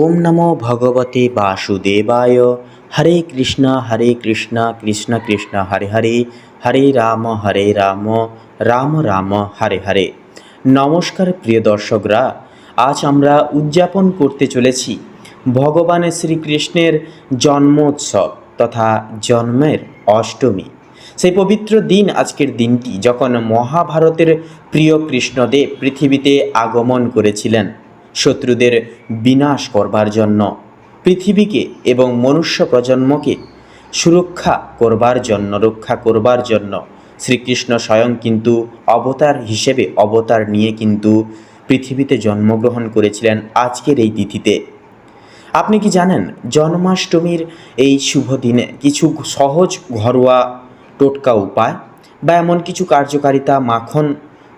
ওম নমো ভগবতে বাসুদেবায়। হরে কৃষ্ণ হরে কৃষ্ণ কৃষ্ণ কৃষ্ণ, হরে হরে হরে রাম হরে রাম রাম রাম, হরে হরে। নমস্কার প্রিয় দর্শকরা, আজ আমরা উদযাপন করতে চলেছি ভগবান শ্রীকৃষ্ণের জন্মোৎসব তথা জন্মের অষ্টমী। সেই পবিত্র দিন আজকের দিনটি যখন মহাভারতের প্রিয় কৃষ্ণদেব পৃথিবীতে আগমন করেছিলেন। শত্রুদের বিনাশ করবার জন্য। পৃথিবীকে এবং মনুষ্য প্রজন্মকে সুরক্ষা করবার জন্য, রক্ষা করবার জন্য শ্রীকৃষ্ণ স্বয়ং কিন্তু অবতার হিসেবে অবতার নিয়ে কিন্তু পৃথিবীতে জন্মগ্রহণ করেছিলেন আজকের এই তিথিতে। আপনি কি জানেন, জন্মাষ্টমীর এই শুভ দিনে কিছু সহজ ঘরোয়া টোটকা উপায় বা এমন কিছু কার্যকারিতা মাখন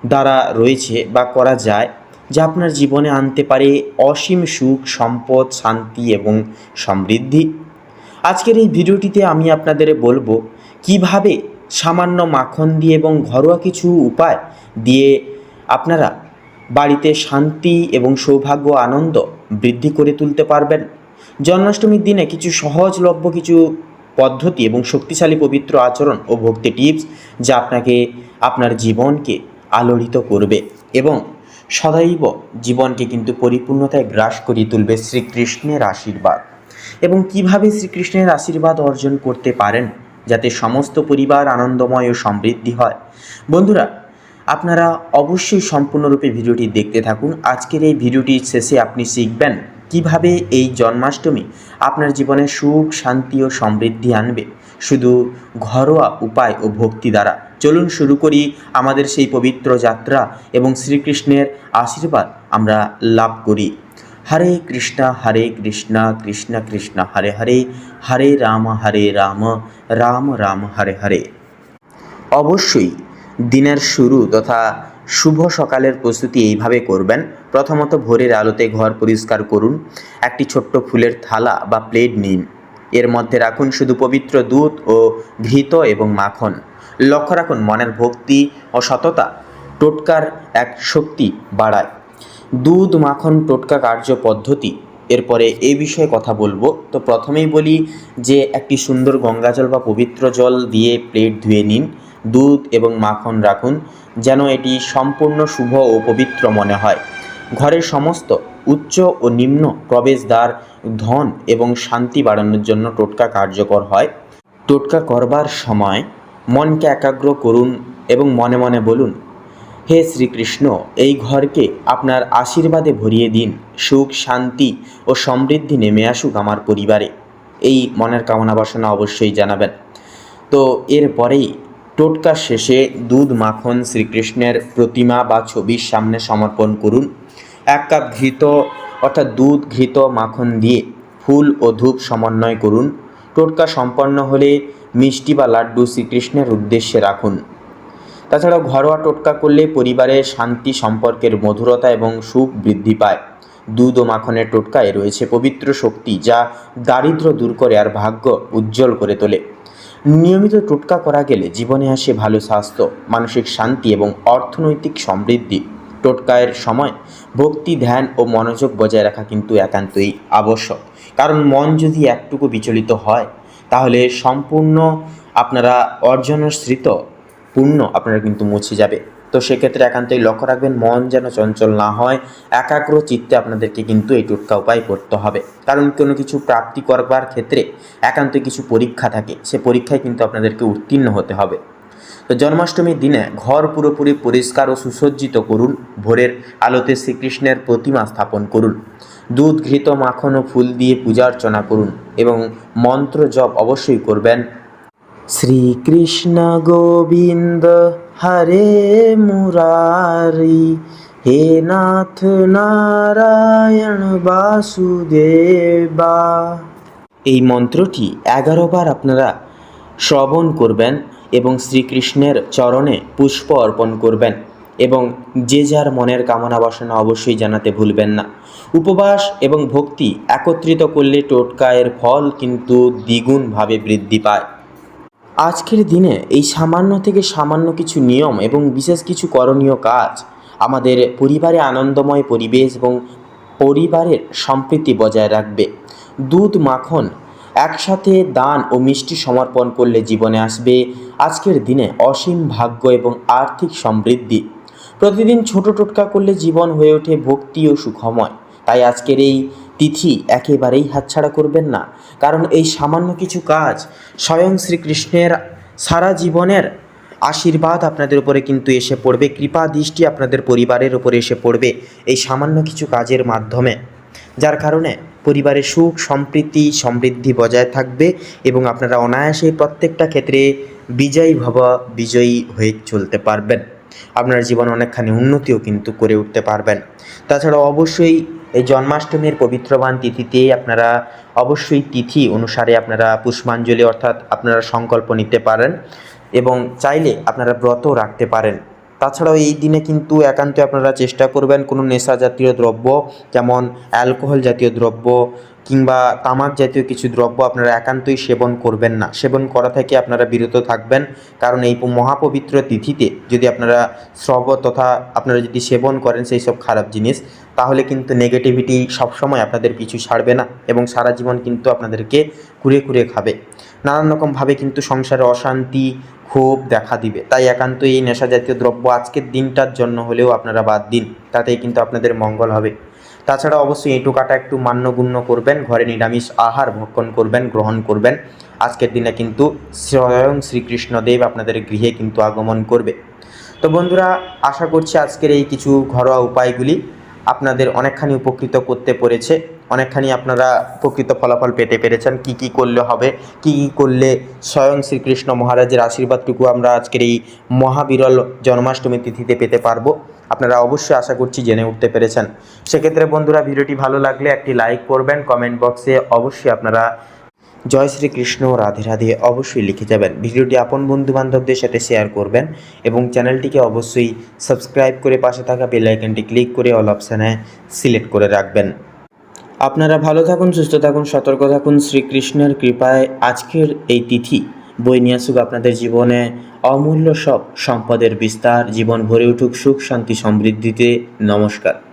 দ্বারা রয়েছে বা করা যায়? যা আপনার জীবনে আনতে পারে অসীম সুখ, সম্পদ, শান্তি এবং সমৃদ্ধি। আজকের এই ভিডিওটিতে আমি আপনাদের বলব কীভাবে সামান্য মাখন দিয়ে এবং ঘরোয়া কিছু উপায় দিয়ে আপনারা বাড়িতে শান্তি এবং সৌভাগ্য, আনন্দ বৃদ্ধি করে তুলতে পারবেন। জন্মাষ্টমীর দিনে কিছু সহজলভ্য কিছু পদ্ধতি এবং শক্তিশালী পবিত্র আচরণ ও ভক্তি টিপস যা আপনাকে আপনার জীবনকে আলোড়িত করবে এবং সদাইব জীবনকে কিন্তু পরিপূর্ণতায় গ্রাস করিয়ে তুলবে শ্রীকৃষ্ণের আশীর্বাদ। এবং কীভাবে শ্রীকৃষ্ণের আশীর্বাদ অর্জন করতে পারেন যাতে সমস্ত পরিবার আনন্দময় ও সমৃদ্ধি হয়? বন্ধুরা, আপনারা অবশ্যই সম্পূর্ণরূপে ভিডিওটি দেখতে থাকুন। আজকের এই ভিডিওটির শেষে আপনি শিখবেন কীভাবে এই জন্মাষ্টমী আপনার জীবনে সুখ, শান্তি ও সমৃদ্ধি আনবে। শুধু ঘরোয়া উপায় ও ভক্তি দ্বারা। চলুন শুরু করি আমাদের সেই পবিত্র যাত্রা এবং শ্রীকৃষ্ণের আশীর্বাদ আমরা লাভ করি। হরে কৃষ্ণ হরে কৃষ্ণ কৃষ্ণ কৃষ্ণ, হরে হরে হরে রাম হরে রাম রাম রাম, হরে হরে। অবশ্যই দিনের শুরু তথা শুভ সকালের প্রস্তুতি এইভাবে করবেন। প্রথমত ভোরের আলোতে ঘর পরিষ্কার করুন। একটি ছোট্ট ফুলের থালা বা প্লেট নিন। এর মধ্যে রাখুন শুধু পবিত্র দুধ ও ঘৃত এবং মাখন। লক্ষ্য রাখুন, মনের ভক্তি ও সততা টোটকার এক শক্তি বাড়ায়। দুধ, মাখন, টোটকা কার্য পদ্ধতি। এরপরে এ বিষয়ে কথা বলব। তো প্রথমেই বলি যে, একটি সুন্দর গঙ্গাজল বা পবিত্র জল দিয়ে প্লেট ধুয়ে নিন। দুধ এবং মাখন রাখুন যেন এটি সম্পূর্ণ শুভ ও পবিত্র মনে হয়। ঘরের সমস্ত উচ্চ ও নিম্ন প্রবেশদ্বার, ধন এবং শান্তি বাড়ানোর জন্য টোটকা কার্যকর হয়। টোটকা করবার সময় মনকে একাগ্র করুন এবং মনে মনে বলুন, হে শ্রীকৃষ্ণ, এই ঘরকে আপনার আশীর্বাদে ভরিয়ে দিন। সুখ, শান্তি ও সমৃদ্ধি নেমে আসুক আমার পরিবারে। এই মনের কামনা বাসনা অবশ্যই জানাবেন। তো এরপরেই টোটকা শেষে দুধ মাখন শ্রীকৃষ্ণের প্রতিমা বা ছবির সামনে সমর্পণ করুন। এক কাপ ঘৃত, অর্থাৎ দুধ, ঘৃত, মাখন দিয়ে ফুল ও ধূপ সমন্বয় করুন। টোটকা সম্পন্ন হলে মিষ্টি বা লাড্ডু শ্রীকৃষ্ণের উদ্দেশ্যে রাখুন। তাছাড়াও ঘরোয়া টোটকা করলে পরিবারের শান্তি, সম্পর্কের মধুরতা এবং সুখ বৃদ্ধি পায়। দুধ ও মাখনের টোটকায় রয়েছে পবিত্র শক্তি যা দারিদ্র দূর করে আর ভাগ্য উজ্জ্বল করে তোলে। নিয়মিত টোটকা করা গেলে জীবনে আসে ভালো স্বাস্থ্য, মানসিক শান্তি এবং অর্থনৈতিক সমৃদ্ধি। টোটকায়ের সময় ভক্তি, ধ্যান ও মনোযোগ বজায় রাখা কিন্তু একান্তই আবশ্যক। কারণ মন যদি একটুকু বিচলিত হয়, তাহলে সম্পূর্ণ আপনারা অর্জনশ্রিত পূর্ণ আপনারা কিন্তু মুছে যাবে। তো সেক্ষেত্রে একান্তই লক্ষ্য রাখবেন, মন যেন চঞ্চল না হয়, একাগ্র চিত্তে আপনাদেরকে কিন্তু এই টোটকা উপায় করতে হবে। কারণ কোনো কিছু প্রাপ্তি করবার ক্ষেত্রে একান্তই কিছু পরীক্ষা থাকে, সে পরীক্ষায় কিন্তু আপনাদেরকে উত্তীর্ণ হতে হবে। তো জন্মাষ্টমীর দিনে ঘর পুরোপুরি পরিষ্কার ও সুসজ্জিত করুন, ভোরের আলোতে শ্রীকৃষ্ণের প্রতিমা স্থাপন করুন, দুধ, ঘৃত, মাখন ও ফুল দিয়ে পূজা অর্চনা করুন এবং মন্ত্র জপ অবশ্যই করবেন। শ্রীকৃষ্ণ গোবিন্দ হরে মুরারি, হে নাথ নারায়ণ বাসুদেবা। এই মন্ত্রটি এগারো বার আপনারা শ্রবণ করবেন। এবং শ্রীকৃষ্ণের চরণে পুষ্প অর্পণ করবেন এবং যে যার মনের কামনা বাসনা অবশ্যই জানাতে ভুলবেন না। উপবাস এবং ভক্তি একত্রিত করলে টোটকায়ের ফল কিন্তু দ্বিগুণভাবে বৃদ্ধি পায়। আজকের দিনে এই সামান্য থেকে সামান্য কিছু নিয়ম এবং বিশেষ কিছু করণীয় কাজ আমাদের পরিবারে আনন্দময় পরিবেশ এবং পরিবারের সম্প্রীতি বজায় রাখবে। দুধ মাখন একসাথে দান ও মিষ্টি সমর্পণ করলে জীবনে আসবে আজকের দিনে অসীম ভাগ্য এবং আর্থিক সমৃদ্ধি। প্রতিদিন ছোট টোটকা করলে জীবন হয়ে ওঠে ভক্তি ও সুখময়। তাই আজকের এই তিথি একেবারেই হাতছাড়া করবেন না। কারণ এই সামান্য কিছু কাজ স্বয়ং শ্রীকৃষ্ণের সারা জীবনের আশীর্বাদ আপনাদের উপরে কিন্তু এসে পড়বে, কৃপা দৃষ্টি আপনাদের পরিবারের উপরে এসে পড়বে এই সামান্য কিছু কাজের মাধ্যমে। যার কারণে পরিবারে সুখ, সম্প্রীতি, সমৃদ্ধি বজায় থাকবে এবং আপনারা অনায়াসে প্রত্যেকটা ক্ষেত্রে বিজয়ী ভব, বিজয়ী হয়ে চলতে পারবেন। আপনার জীবন অনেকখানি উন্নতিও কিন্তু করে উঠতে পারবেন। তাছাড়া অবশ্যই এই জন্মাষ্টমীর পবিত্রবান তিথিতে আপনারা অবশ্যই তিথি অনুসারে আপনারা পুষ্পাঞ্জলি অর্থাৎ আপনারা সংকল্প নিতে পারেন এবং চাইলে আপনারা ব্রত রাখতে পারেন। তাছাড়াও এই দিনে কিন্তু একান্তই আপনারা চেষ্টা করবেন কোনো নেশা জাতীয় দ্রব্য, যেমন অ্যালকোহল জাতীয় দ্রব্য কিংবা তামাক জাতীয় কিছু দ্রব্য আপনারা একান্তই সেবন করবেন না। সেবন করা থেকে আপনারা বিরত থাকবেন। কারণ এই মহাপবিত্র তিথিতে যদি আপনারা শ্রব তথা আপনারা যদি সেবন করেন সেই সব খারাপ জিনিস, তাহলে কিন্তু নেগেটিভিটি সবসময় আপনাদের পিছু ছাড়বে না এবং সারা জীবন কিন্তু আপনাদেরকে কুড়ে কুড়ে খাবে। নানান রকমভাবে কিন্তু সংসারে অশান্তি, ক্ষোভ দেখা দিবে। তাই একান্ত এই নেশা জাতীয় দ্রব্য আজকের দিনটার জন্য হলেও আপনারা বাদ দিন। তাতেই কিন্তু আপনাদের মঙ্গল হবে। তাছাড়া অবশ্যই এই কাটা একটু মান্যগুণ্য করবেন, ঘরে নিরামিষ আহার ভক্ষণ করবেন, গ্রহণ করবেন। আজকের দিনে কিন্তু স্বয়ং শ্রীকৃষ্ণদেব আপনাদের গৃহে কিন্তু আগমন করবে। তো বন্ধুরা, আশা করছি আজকের এই কিছু ঘরোয়া উপায়গুলি আপনাদের অনেকখানি উপকৃত করতে পেরেছে। অনেকখানি আপনারা প্রকৃত ফলাফল পেতে পেরেছেন। কি কি করলে হবে, কি কি করলে স্বয়ং শ্রীকৃষ্ণ মহারাজের আশীর্বাদটুকু আমরা আজকের এই মহাবিরল জন্মাষ্টমী তিথিতে পেতে পারব। আপনারা অবশ্যই আশা করছি জেনে উঠতে পেরেছেন। সেক্ষেত্রে বন্ধুরা, ভিডিওটি ভালো লাগলে একটি লাইক করবেন, কমেন্ট বক্সে অবশ্যই আপনারা জয় শ্রীকৃষ্ণ, রাধে রাধে অবশ্যই লিখে যাবেন। ভিডিওটি আপন বন্ধু বান্ধবদের সাথে শেয়ার করবেন এবং চ্যানেলটিকে অবশ্যই সাবস্ক্রাইব করে পাশে থাকা বেল আইকনটি ক্লিক করে অল অপশানে সিলেক্ট করে রাখবেন। আপনারা ভালো থাকুন, সুস্থ থাকুন, সতর্ক থাকুন। শ্রীকৃষ্ণের কৃপায় আজকের এই তিথি বই নিয়ে আসুক আপনাদের জীবনে অমূল্য সব সম্পদের বিস্তার। জীবন ভরে উঠুক সুখ, শান্তি, সমৃদ্ধিতে নমস্কার।